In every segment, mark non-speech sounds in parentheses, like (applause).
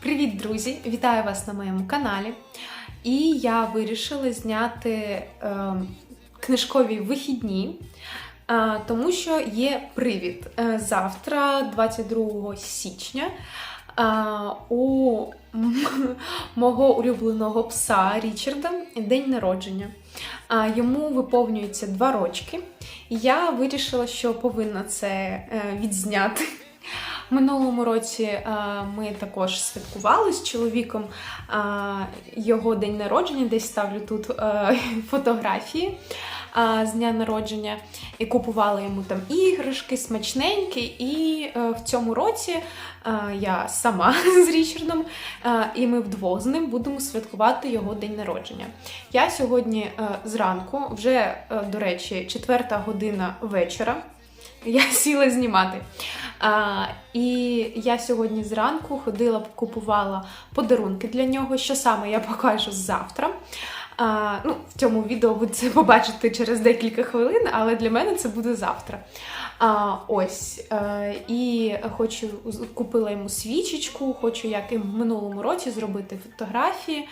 Привіт, друзі! Вітаю вас на моєму каналі. І я вирішила зняти е, книжкові вихідні, е, тому що є привід. Е, завтра, 22 січня, е, у (laughs) мого улюбленого пса Річарда день народження. Е, йому виповнюється два рочки. Я вирішила, що повинна це е, відзняти. Минулому році е, ми також святкували з чоловіком е, його день народження, десь ставлю тут фотографії е, з дня народження, і купували йому там іграшки, смачненькі. І е, в цьому році е, я сама (laughs) з Річардом, е, і ми вдвох з ним будемо святкувати його день народження. Я сьогодні е, зранку, вже, е, до речі, четверта година вечора. Я (laughs) сіла знімати. А, і я сьогодні зранку ходила, купувала подарунки для нього. Що саме я покажу завтра. А, ну, в цьому відео ви це побачите через декілька хвилин, але для мене це буде завтра. А, ось. Е, і хочу купила йому свічечку, хочу, як і в минулому році, зробити фотографії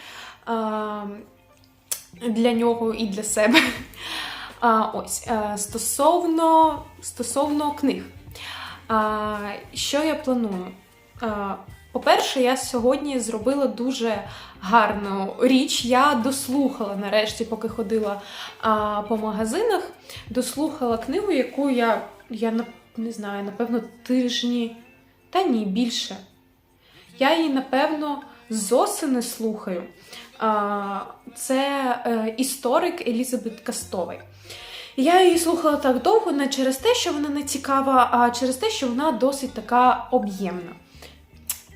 а, для нього і для себе. А, ось е, стосовно, стосовно книг. А, що я планую? А, по-перше, я сьогодні зробила дуже гарну річ. Я дослухала нарешті, поки ходила а, по магазинах, дослухала книгу, яку я, я не знаю, напевно, тижні, та ні, більше. Я її, напевно, з осени слухаю. А, Це е, історик Елізабет Кастовий. Я її слухала так довго не через те, що вона не цікава, а через те, що вона досить така об'ємна.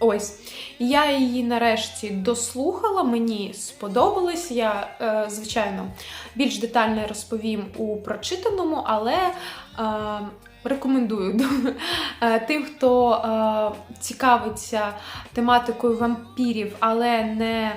Ось. Я її нарешті дослухала, мені сподобалось. Я, е, звичайно, більш детально розповім у прочитаному, але е, рекомендую е, тим, хто цікавиться тематикою вампірів, але не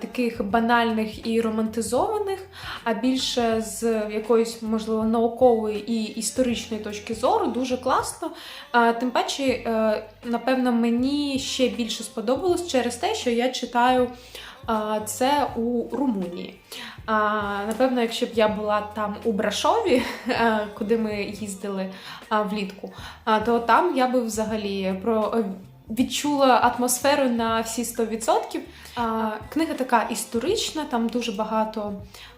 таких банальних і романтизованих, а більше з якоїсь, можливо, наукової і історичної точки зору, дуже класно. Е, Тим паче, е, напевно, мені ще більше сподобалось через те, що я читаю е, це у Румунії. Напевно, якщо б я була там у Брашові, е, куди ми їздили влітку, то там я би взагалі про. Відчула атмосферу на всі 100%. А, Книга така історична, там дуже багато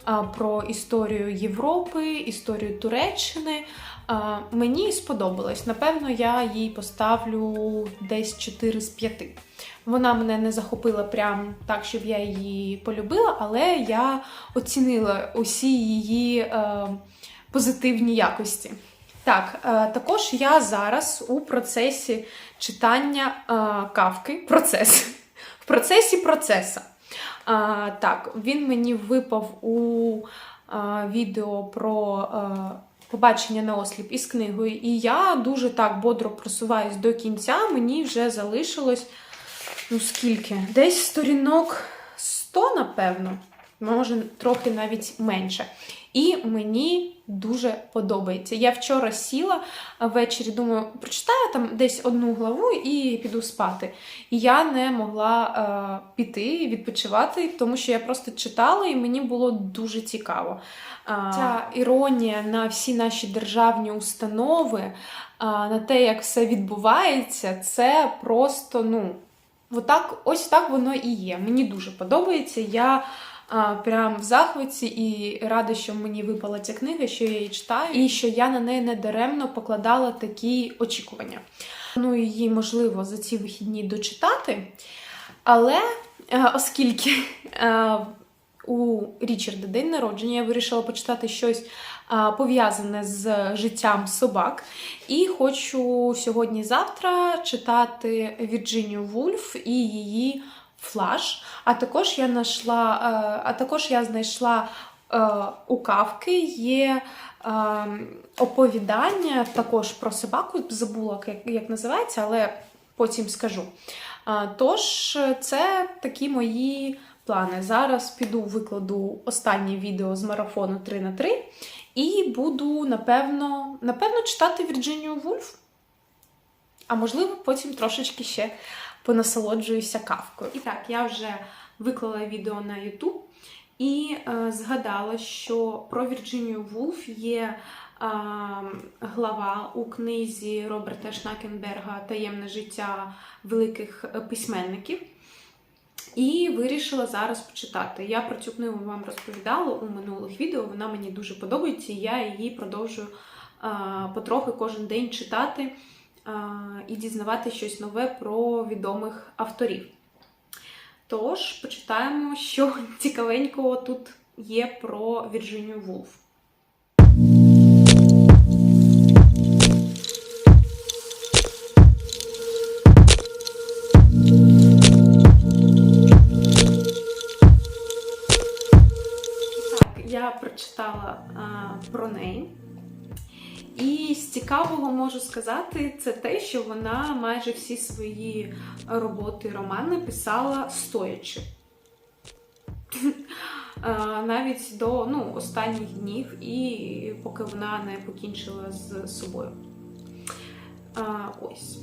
а, про історію Європи, історію Туреччини. А, Мені сподобалось. Напевно, я їй поставлю десь 4 з 5. Вона мене не захопила прям так, щоб я її полюбила, але я оцінила усі її е, позитивні якості. Так, е, також я зараз у процесі читання е, кавки. Процес. В процесі процеса. Так, він мені випав у відео про побачення на осліп із книгою, і я дуже так бодро просуваюсь до кінця. Мені вже залишилось ну скільки? Десь сторінок 100, напевно, може трохи навіть менше. І мені дуже подобається. Я вчора сіла ввечері, думаю, прочитаю там десь одну главу і піду спати. І я не могла е, піти відпочивати, тому що я просто читала, і мені було дуже цікаво. А, Ця іронія на всі наші державні установи, а, на те, як все відбувається, це просто, ну, отак, ось так воно і є. Мені дуже подобається. Я прям в захваті і рада, що мені випала ця книга, що я її читаю, і що я на неї недаремно покладала такі очікування. Ну, її можливо за ці вихідні дочитати. Але е, оскільки е, у Річарда день народження я вирішила почитати щось пов'язане з життям собак. І хочу сьогодні-завтра читати Вірджинію Вульф і її флаш. А також я знайшла, е, а також я знайшла е, у кавки є е, оповідання також про собаку. Забула, як, називається, але потім скажу. Тож, це такі мої плани. Зараз піду викладу останнє відео з марафону 3 на 3 і буду, напевно, напевно, читати Вірджинію Вульф. А можливо, потім трошечки ще понасолоджуюся кавкою. І так, я вже виклала відео на YouTube і е, згадала, що про Вірджинію Вульф є е, глава у книзі Роберта Шнакенберга Таємне життя великих е, письменників. І вирішила зараз почитати. Я про цю книгу вам розповідала у минулих відео. Вона мені дуже подобається, і я її продовжую е, потрохи кожен день читати і дізнавати щось нове про відомих авторів. Тож, почитаємо, що (laughs) цікавенького тут є про Вірджинію Вулф. Я прочитала а, про неї. І з цікавого можу сказати, це те, що вона майже всі свої роботи романи писала стоячи. Навіть до ну, останніх днів, і поки вона не покінчила з собою. А, Ось.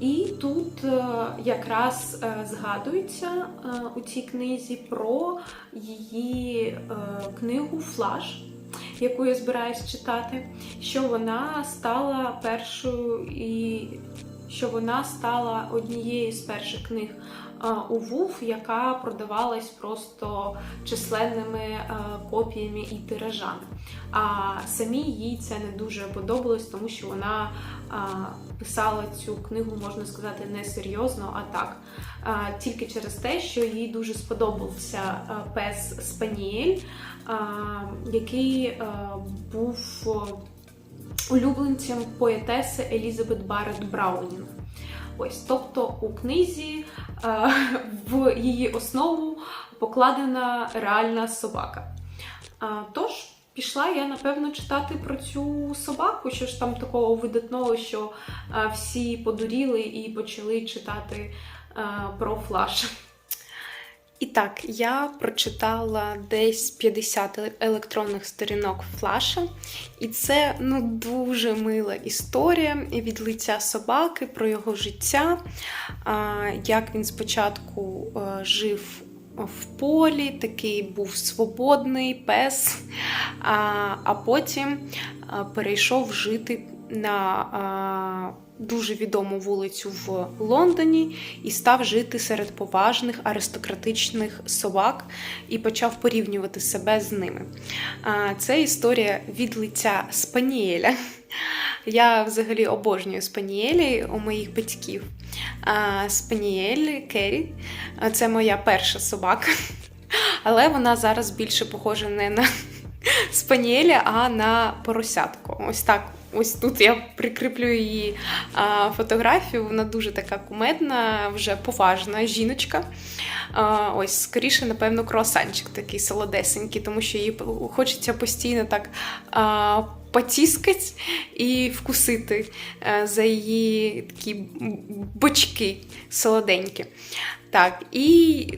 І тут е, якраз е, згадується е, у цій книзі про її е, книгу Флаш, яку я збираюсь читати, що вона стала першою і що вона стала однією з перших книг у ВУФ, яка продавалась просто численними е, копіями і тиражами. А самі їй це не дуже подобалось, тому що вона писала цю книгу, можна сказати, не серйозно, а так. Тільки через те, що їй дуже сподобався пес Спаніель, який був улюбленцем поетеси Елізабет Барретт Браунінг. Ось, тобто у книзі в її основу покладена реальна собака. Тож, пішла я, напевно, читати про цю собаку, що ж там такого видатного, що а, всі подуріли і почали читати а, про флаш. І так, я прочитала десь 50 електронних сторінок флаша, і це ну дуже мила історія від лиця собаки про його життя, як він спочатку а, жив в полі, такий був свободний пес, а, потім перейшов жити на дуже відому вулицю в Лондоні і став жити серед поважних аристократичних собак і почав порівнювати себе з ними. Це історія від лиця Спаніеля. Я взагалі обожнюю спаніелі у моїх батьків. Спаніель Керрі це моя перша собака, але вона зараз більше похожа не на (laughs) спаніеля, а на поросятку. Ось так. Ось тут я прикріплю її а, фотографію. Вона дуже така кумедна, вже поважна жіночка. А, ось, скоріше, напевно, круасанчик такий солодесенький, тому що їй хочеться постійно так а, потіскати і вкусити а, за її такі бочки солоденькі. Так, і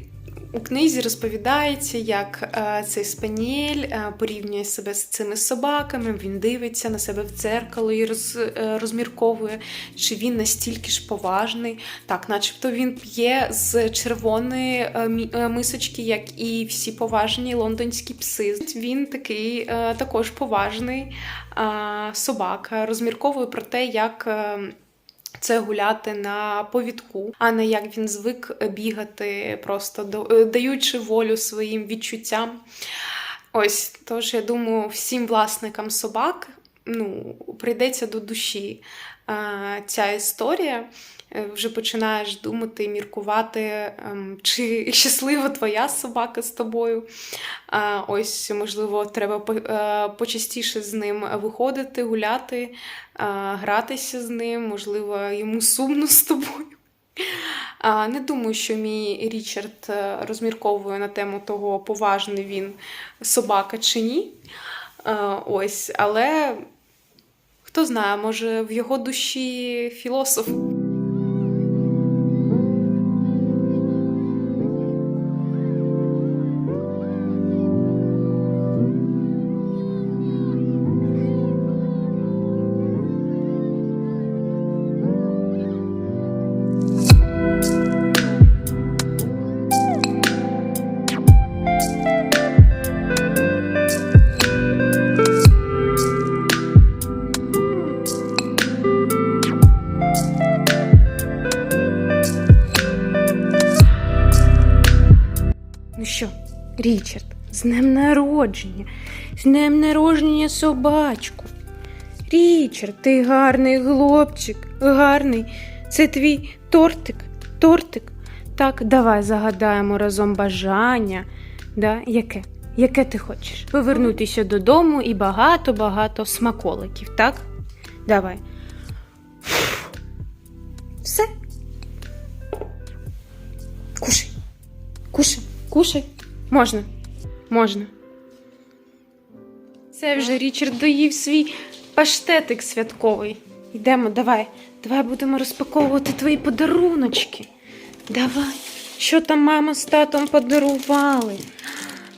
у книзі розповідається, як е, цей спаніель е, порівнює себе з цими собаками, він дивиться на себе в дзеркало і роз, е, розмірковує, чи він настільки ж поважний, так, начебто він п'є з червоної мисочки, як і всі поважні лондонські пси. Він такий також поважний собака, розмірковує про те, як. Це гуляти на повідку, а не як він звик бігати, просто е, даючи волю своїм відчуттям. Ось, тож я думаю, всім власникам собак ну, прийдеться до душі е, ця історія. Е, Вже починаєш думати міркувати, ем, чи (laughs) щаслива твоя собака з тобою. Ось, можливо, треба е, почастіше з ним виходити, гуляти, гратися з ним, можливо, йому сумно з тобою. Не думаю, що мій Річард е, розмірковує на тему того, поважний він собака чи ні. Ось, але хто знає, може в його душі філософ. Річард, з днем народження, з днем народження собачку. Річард, ти гарний хлопчик, гарний. Це твій тортик, тортик. Так, давай загадаємо разом бажання. Да? Яке? Яке ти хочеш? Повернутися додому і багато-багато смаколиків, так? Давай. Все. Кушай. Кушай, кушай. Можна. Можна. Це вже Річард доїв свій паштетик святковий. Йдемо, давай. Давай будемо розпаковувати твої подаруночки. Давай. Що там мама з татом подарували?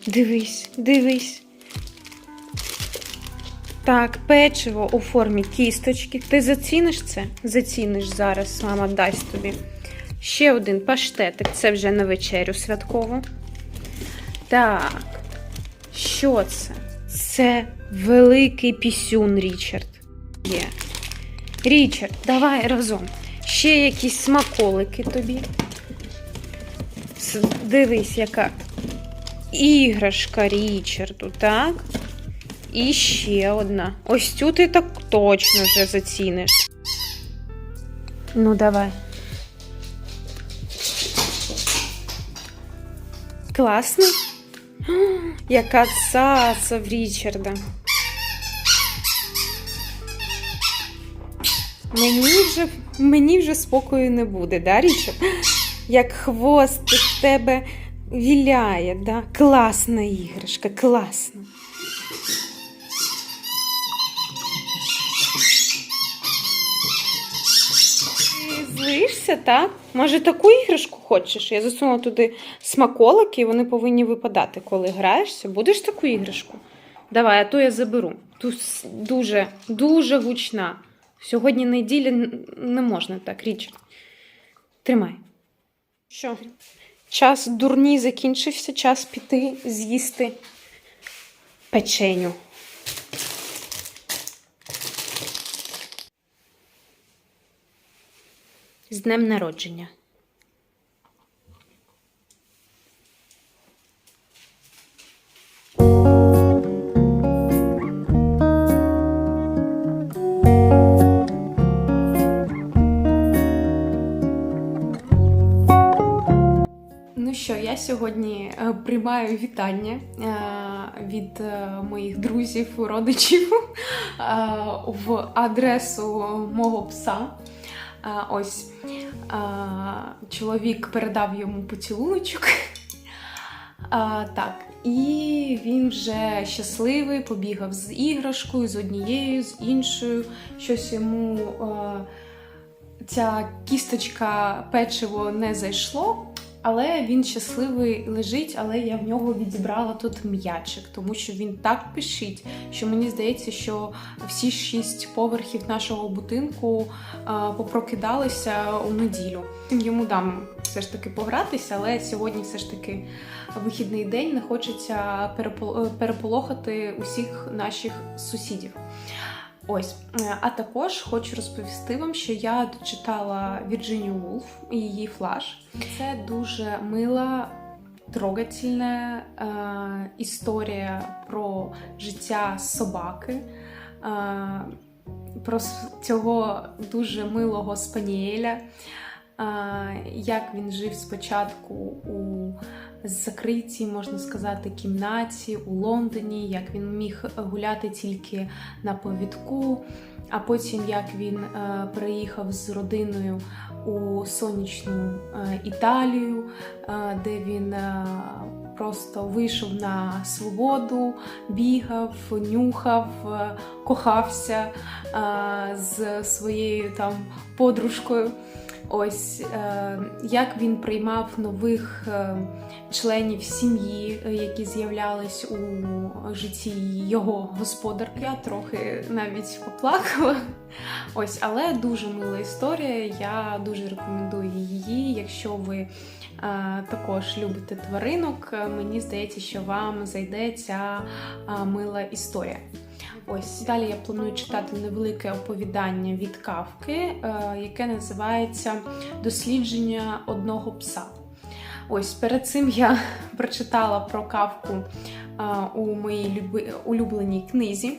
Дивись, дивись. Так, печиво у формі кісточки. Ти заціниш це? Заціниш зараз, мама дасть тобі. Ще один паштетик. Це вже на вечерю святкову. Так. Що це? Це великий пісюн, Річард. Є. Річард, давай разом. Ще якісь смаколики тобі. Дивись, яка іграшка Річарду, так? І ще одна. Ось цю ти так точно вже заціниш. Ну, давай. Класно? Яка цаца в Річарда. Мені вже, мені вже спокою не буде, да, Річард? Як хвостик в тебе віляє, да? Класна іграшка, класна. Злишся, так? Може, таку іграшку хочеш? Я засунула туди смаколики, і вони повинні випадати, коли граєшся. Будеш таку іграшку? Давай, а то я заберу. Тут дуже, дуже гучна. Сьогодні неділя н- не можна так, Річард. Тримай. Що? Час дурні закінчився, час піти з'їсти печеню. З днем народження. Ну що, я сьогодні е, приймаю вітання е, від е, моїх друзів, родичів (laughs) в адресу мого пса. Ось чоловік передав йому поцілуночок. (laughs) Так, і він вже щасливий, побігав з іграшкою, з однією, з іншою. Щось йому ця кісточка печиво не зайшло. Але він щасливий лежить, але я в нього відібрала тут м'ячик, тому що він так пишить, що мені здається, що всі шість поверхів нашого будинку а, попрокидалися у неділю. Йому дам все ж таки погратися, але сьогодні все ж таки вихідний день не хочеться перепол- переполохати усіх наших сусідів. Ось, Е, а також хочу розповісти вам, що я дочитала Вірджинію Вулф і її флаш. Це дуже мила, трогательна е, історія про життя собаки, е, про цього дуже милого спанієля, е, як він жив спочатку у закритій, можна сказати, кімнаті у Лондоні, як він міг гуляти тільки на повідку, а потім як він е, переїхав з родиною у сонячну е, Італію, е, де він просто вийшов на свободу, бігав, нюхав, кохався з своєю там подружкою. Ось е, як він приймав нових е, членів сім'ї, е, які з'являлись у житті його господарки. Я трохи навіть поплакала. Ось, але дуже мила історія. Я дуже рекомендую її. Якщо ви також любите тваринок, мені здається, що вам зайде ця мила історія. Ось далі я планую читати невелике оповідання від кавки, е, яке називається Дослідження одного пса. Ось перед цим я (laughs) прочитала про кавку у моїй улюбленій книзі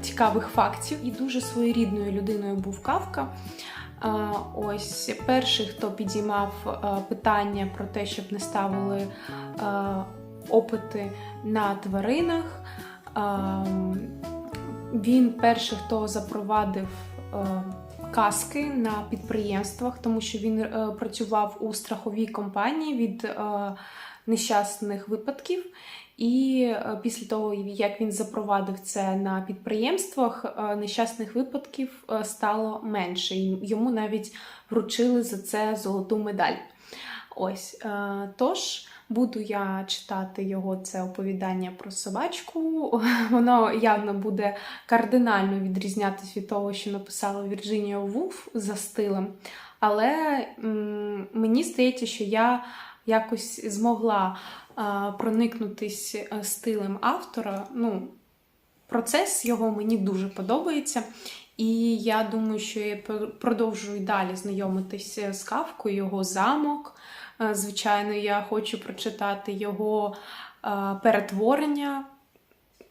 цікавих фактів. І дуже своєрідною людиною був кавка. Ось перший, хто підіймав питання про те, щоб не ставили опити на тваринах. Він перший, хто запровадив е, каски на підприємствах, тому що він е, працював у страховій компанії від е, нещасних випадків. І після того, як він запровадив це на підприємствах, нещасних випадків стало менше. Йому навіть вручили за це золоту медаль. Ось тож буду я читати його це оповідання про собачку. (laughs) Воно явно буде кардинально відрізнятися від того, що написала Вірджинія Вулф за стилем. Але м, мені здається, що я якось змогла а, проникнутись е, стилем автора. Ну, процес його мені дуже подобається. І я думаю, що я продовжую далі знайомитися з Кавкою, його замок. Е, Звичайно, я хочу прочитати його е, перетворення.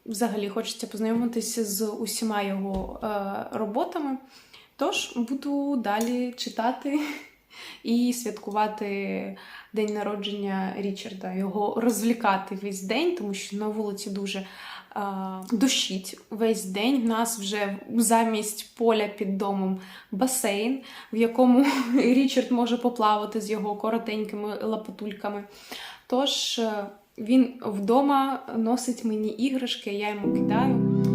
Взагалі хочеться познайомитися з усіма його е, роботами. Тож буду далі читати (laughs) і святкувати день народження Річарда, його розвлікати весь день, тому що на вулиці дуже дощить весь день. В нас вже замість поля під домом басейн, в якому (laughs) Річард може поплавати з його коротенькими лапотульками. Тож е, він вдома носить мені іграшки, я йому кидаю.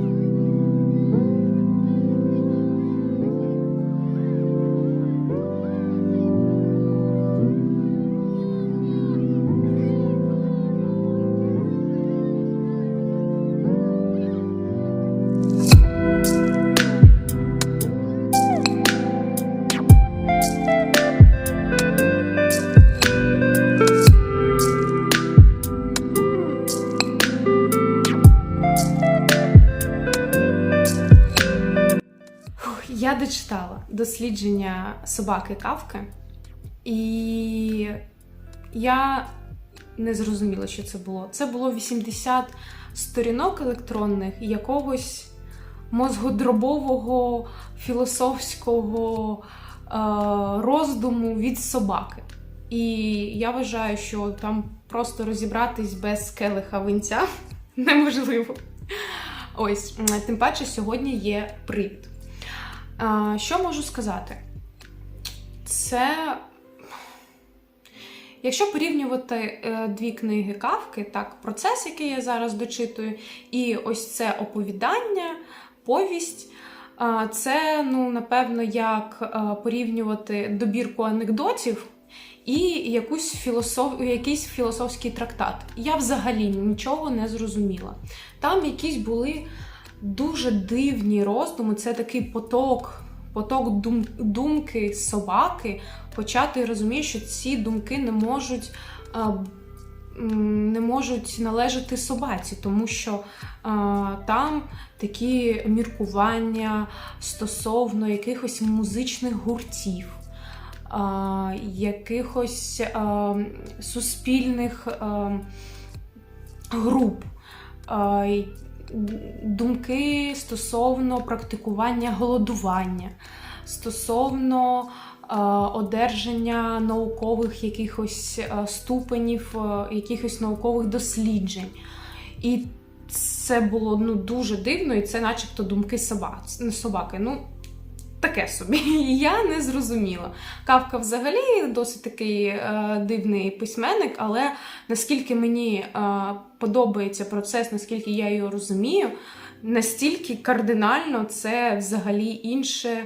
Дослідження собаки Кавки, і я не зрозуміла, що це було. Це було 80 сторінок електронних якогось мозгодробового філософського е, роздуму від собаки. І я вважаю, що там просто розібратись без келиха винця (laughs) неможливо. Ось, тим паче, сьогодні є привід. А, що можу сказати? Це. Якщо порівнювати е, дві книги Кавки, так, процес, який я зараз дочитую, і ось це оповідання, повість. Це, ну, напевно, як е, порівнювати добірку анекдотів і якусь філософ... якийсь філософський трактат. Я взагалі нічого не зрозуміла. Там якісь були дуже дивні роздуми. Це такий поток, поток дум, думки собаки. Хоча ти розумієш, що ці думки не можуть. а, Не можуть належати собаці, тому що а, там такі міркування стосовно якихось музичних гуртів, якихось а, суспільних а, груп, а, думки стосовно практикування голодування, стосовно е, одержання наукових якихось е, ступенів, е, якихось наукових досліджень. І це було ну, дуже дивно, і це начебто думки соба- собаки. Ну, таке собі. (laughs) Я не зрозуміла. Кавка взагалі досить такий е, дивний письменник, але наскільки мені е, подобається процес, наскільки я його розумію, настільки кардинально це взагалі інше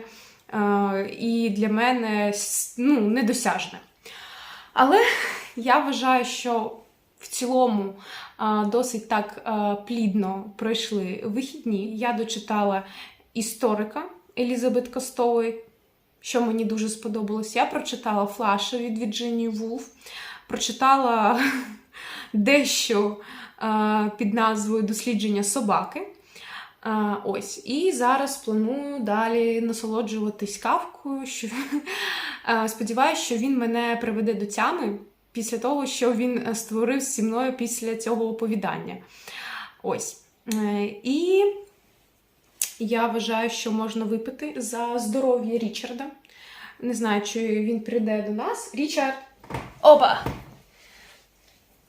е, і для мене ну, недосяжне. Але я вважаю, що в цілому а, досить так а, плідно пройшли вихідні. Я дочитала історика Елізабет Костової, що мені дуже сподобалось. Я прочитала Флаша від Вірджинії Вулф, прочитала (laughs) дещо під назвою Дослідження собаки. Ось, і зараз планую далі насолоджуватись кавкою. Що... А, (laughs) Сподіваюсь, що він мене приведе до тями. після того, що він е, створив зі мною після цього оповідання. Ось. Е, І я вважаю, що можна випити за здоров'я Річарда. Не знаю, чи він прийде до нас. Річард. Опа!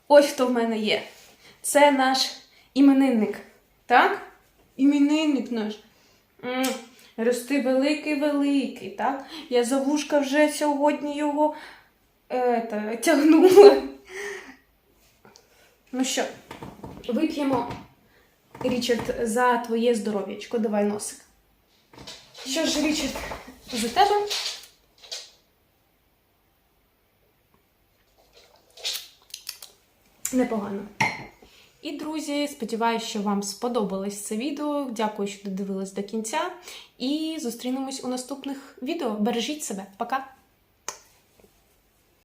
Ось хто в мене є. Це наш іменинник. Так? Іменинник наш. М, Рости великий-великий, так? Я за вушка вже сьогодні його ета, тягнула. Ну що, вип'ємо, Річард, за твоє здоров'ячко. Давай носик. Що ж, Річард, за тебе? Непогано. І, друзі, сподіваюся, що вам сподобалось це відео. Дякую, що додивились до кінця. І зустрінемось у наступних відео. Бережіть себе. Пока!